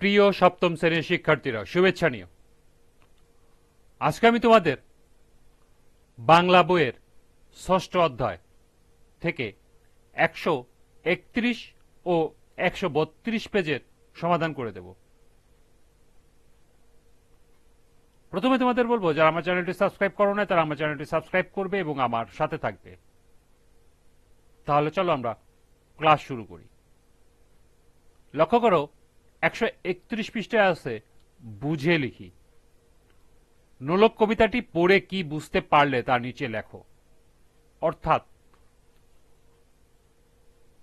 প্রিয় সপ্তম শ্রেণির শিক্ষার্থীরা, শুভেচ্ছা নিও। আজকে আমি তোমাদের বাংলা বইয়ের ষষ্ঠ অধ্যায় থেকে একশো একত্রিশ ও একশো বত্রিশ পেজের সমাধান করে দেব। প্রথমে তোমাদের বলব, যারা আমার চ্যানেলটি সাবস্ক্রাইব করো না তারা আমার চ্যানেলটি সাবস্ক্রাইব করবে এবং আমার সাথে থাকবে। তাহলে চলো আমরা ক্লাস শুরু করি। লক্ষ্য করো একশো একত্রিশ পৃষ্ঠায় আছে, বুঝে লিখি। নোলক কবিতাটি পড়ে কি বুঝতে পারলে তা নিচে লেখো। অর্থাৎ,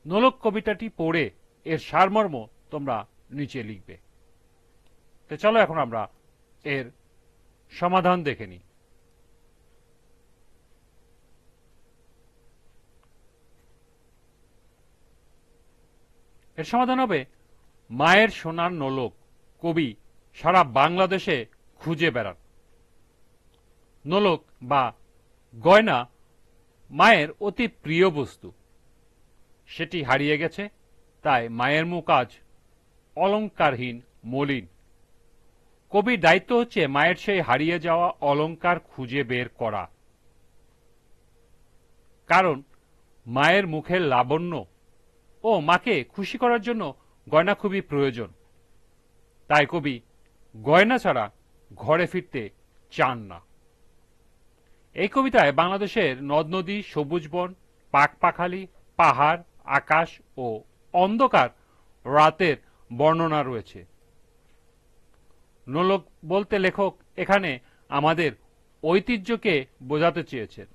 নোলক কবিতাটি পড়ে এর সারমর্ম তোমরা নিচে লিখবে। তো চলো এখন আমরা এর সমাধান দেখে নিই। এর সমাধান হবে মায়ের সোনার নোলক, কবি সারা বাংলাদেশে খুঁজে বেড়ান। নোলক বা গয়না মায়ের অতি প্রিয় বস্তু। সেটি হারিয়ে গেছে, তাই মায়ের মুখ আজ অলঙ্কারহীন, মলিন। কবির দায়িত্ব হচ্ছে মায়ের সেই হারিয়ে যাওয়া অলঙ্কার খুঁজে বের করা। কারণ মায়ের মুখের লাবণ্য ও মাকে খুশি করার জন্য গয়না খুবই প্রয়োজন। তাই কবি, গয়না ছাড়া ঘরে ফিরতে চান না। এই কবিতায় বাংলাদেশের নদ নদী সবুজ বন পাকপাখালি পাহাড়, আকাশ ও অন্ধকার রাতের বর্ণনা রয়েছে। নোলক বলতে লেখক এখানে আমাদের ঐতিহ্যকে বোঝাতে চেয়েছেন।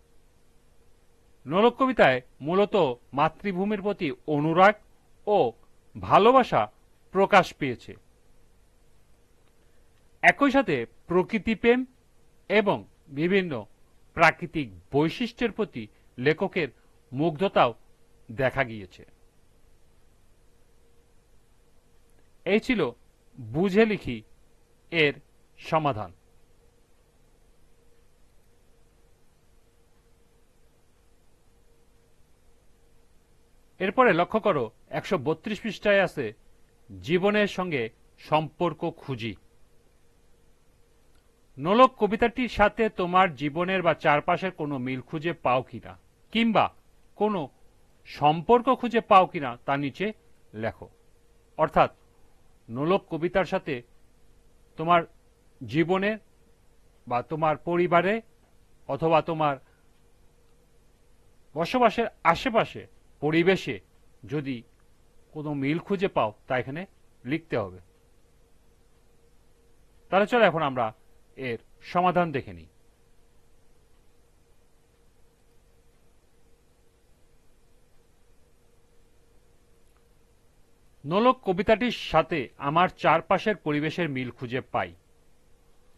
নোলক কবিতায় মূলত মাতৃভূমির প্রতি অনুরাগ ও ভালোবাসা প্রকাশ পেয়েছে। একই সাথে প্রকৃতিপ্রেম এবং বিভিন্ন প্রাকৃতিক বৈশিষ্ট্যের প্রতি লেখকের মুগ্ধতাও দেখা গিয়েছে। এই ছিল বুঝে লিখি এর সমাধান। এরপরে লক্ষ্য করো, একশো বত্রিশ পৃষ্ঠায় আছে, জীবনের সঙ্গে সম্পর্ক খুঁজি। নোলক কবিতাটির সাথে তোমার জীবনের বা চারপাশের কোনো মিল খুঁজে পাও কিনা, কিংবা কোনো সম্পর্ক খুঁজে পাও কিনা তা নিচে লেখো। অর্থাৎ নোলক কবিতার সাথে তোমার জীবনে বা তোমার পরিবারে অথবা তোমার বসবাসের আশেপাশে পরিবেশে যদি কোনো মিল খুঁজে পাও, তা এখানে লিখতে হবে। তাহলে চলো এখন আমরা এর সমাধান দেখে নিই। নোলক কবিতাটির সাথে আমার চারপাশের পরিবেশের মিল খুঁজে পাই।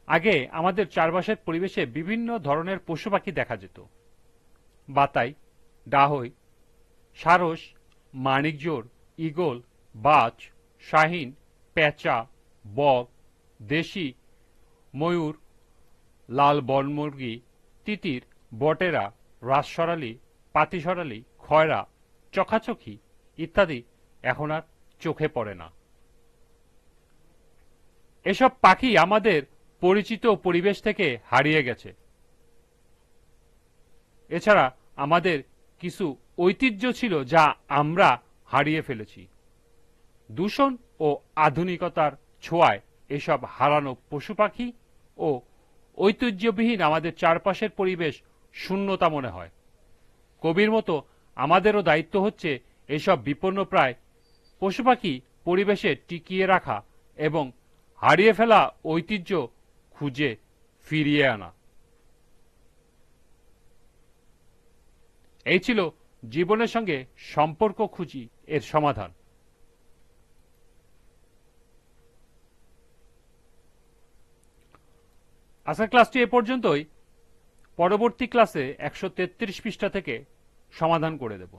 আগে আমাদের চারপাশের পরিবেশে বিভিন্ন ধরনের পশু পাখি দেখা যেত। বাতাই, ডাহই সারস মানিকজোর ইগল বাজ, শাহিন, পেঁচা, বক, দেশি, ময়ূর, লাল বনমুরগি তিতির, বটেরা, রাজসরালি, পাতিসরালি, খয়রা চখাচখি ইত্যাদি এখন আর চোখে পড়ে না। এসব পাখি আমাদের পরিচিত পরিবেশ থেকে হারিয়ে গেছে। এছাড়া আমাদের কিছু ঐতিহ্য ছিল যা আমরা হারিয়ে ফেলেছি। দূষণ ও আধুনিকতার ছোঁয়ায় এসব হারানো পশু পাখি ও ঐতিহ্যবিহীন আমাদের চারপাশের পরিবেশ শূন্যতা মনে হয়। কবির মতো আমাদেরও দায়িত্ব হচ্ছে এসব বিপন্নপ্রায় পশু পাখি পরিবেশে টিকিয়ে রাখা এবং হারিয়ে ফেলা ঐতিহ্য খুঁজে ফিরিয়ে আনা। এই ছিল জীবনের সঙ্গে সম্পর্ক খুঁজি, এর সমাধান। আজকের ক্লাসটি এ পর্যন্তই। পরবর্তী ক্লাসে একশো তেত্রিশ পৃষ্ঠা থেকে সমাধান করে দেব।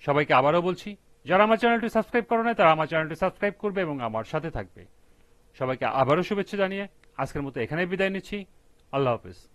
সবাইকে আবারও বলছি, যারা আমার চ্যানেলটি সাবস্ক্রাইব করো তারা আমার চ্যানেলটি সাবস্ক্রাইব করবে এবং আমার সাথে থাকবে। সবাইকে আবারও শুভেচ্ছা জানিয়ে আজকের মতো এখানে বিদায় নিচ্ছি। আল্লাহ হাফিজ।